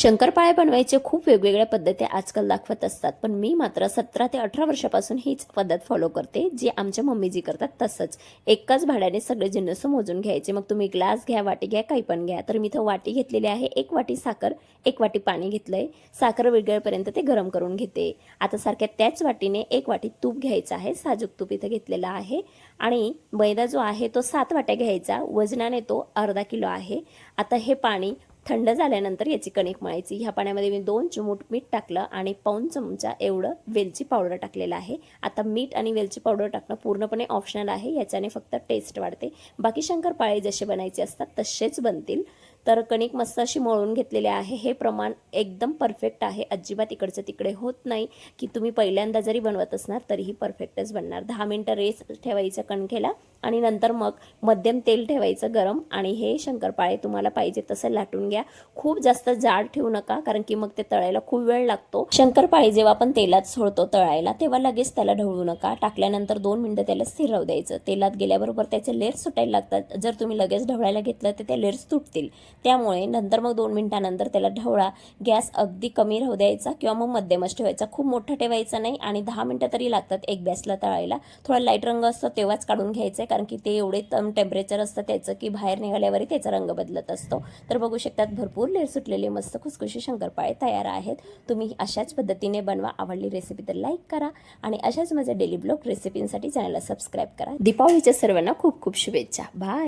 शंकरपाळे बनवायचे खूप वेगवेगळ्या पद्धती आजकाल दाखवत असतात पण मी मात्र सतरा ते अठरा वर्षापासून हीच पद्धत फॉलो करते जी आमच्या मम्मीजी करतात तसंच. एकाच भाड्याने सगळे जिन्नस मोजून घ्यायचे मग तुम्ही ग्लास घ्या वाटी घ्या काही पण घ्या. तर मी इथं वाटी घेतलेली आहे एक वाटी साखर एक वाटी पाणी घेतलं आहे साखर वेगळेपर्यंत ते गरम करून घेते. आता सारख्या त्याच वाटीने एक वाटी तूप घ्यायचं आहे साजूक तूप इथं घेतलेलं आहे. आणि मैदा जो आहे तो सात वाट्या घ्यायचा वजनाने तो अर्धा किलो आहे. आता हे पाणी थंड झाल्यानंतर याची कणिक मळायची. ह्या पाण्यामध्ये मी दोन चिमूट मीठ टाकलं आणि पाऊन चमचा एवढं वेलची पावडर टाकलेलं आहे. आता मीठ आणि वेलची पावडर टाकणं पूर्णपणे ऑप्शनल आहे. याच्याने फक्त टेस्ट वाढते. बाकी शंकरपाळे जसे बनायचे असतात तसेच बनतील. तर कणिक मस्त अशी मळून घेतलेली आहे. हे प्रमाण एकदम परफेक्ट आहे. अजिबात इकडचं तिकडे होत नाही की तुम्ही पहिल्यांदा जरी बनवत असणार तरीही परफेक्टच बनणार. दहा मिनटं रेस ठेवायचं कणकेला आणि नंतर मग मध्यम तेल ठेवायचं गरम आणि हे शंकरपाळे तुम्हाला पाहिजे तसं लाटून घ्या. खूप जास्त जाड ठेवू नका कारण की मग ते तळायला खूप वेळ लागतो. शंकरपाळे जेव्हा आपण तेलात सोडतो तळायला तेव्हा लगेच त्याला ढवळू नका. टाकल्यानंतर दोन मिनटं त्याला स्थिर राहू द्यायचं. तेलात गेल्याबरोबर त्याचे लेअर्स सुटायला लागतात. जर तुम्ही लगेच ढवळायला घेतलं तर ते लेअर्स तुटतील. त्यामुळे नंतर मग दोन मिनिटानंतर त्याला ढवळा गॅस अगदी कमी राहू द्यायचा किंवा मग मध्यमच ठेवायचा. खूप मोठा ठेवायचा नाही आणि दहा मिनटं तरी लागतात एक गॅसला तळायला. थोडा लाइट रंग असतो तेव्हाच काढून घ्यायचा आहे कारण की ते एवढे तम टेम्परेचर असतं त्याचं की बाहेर निघाल्यावरही त्याचा रंग बदलत असतो. तर बघू शकतात भरपूर लेअर सुटलेले मस्त खुसखुशी शंकरपाळे तयार आहेत. तुम्ही अशाच पद्धतीने बनवा. आवडली रेसिपी तर लाईक करा आणि अशाच माझ्या डेली ब्लॉग रेसिपींसाठी चॅनलला सबस्क्राईब करा. दीपावलीच्या सर्वांना खूप खूप शुभेच्छा. बाय